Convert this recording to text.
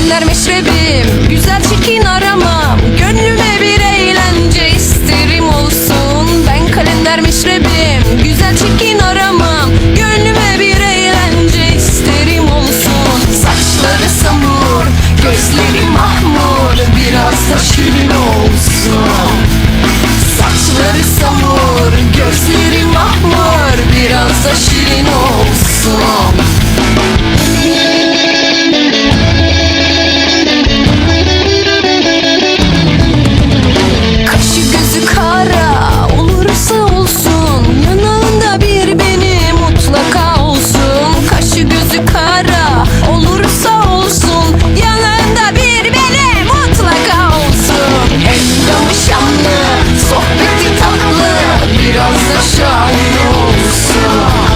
Erenler meşrebim Güzel çirkin aramam Gönlüme bir eğlence isterim olsun. Ben kalender meşrebim Güzel çirkin aramam Gönlüme bir eğlence isterim olsun. Saçları samur Gözleri mahmur. Biraz da şirin olsun. Saçları samur Gözleri mahmur. Biraz da şirin olsun. 夏有雾色。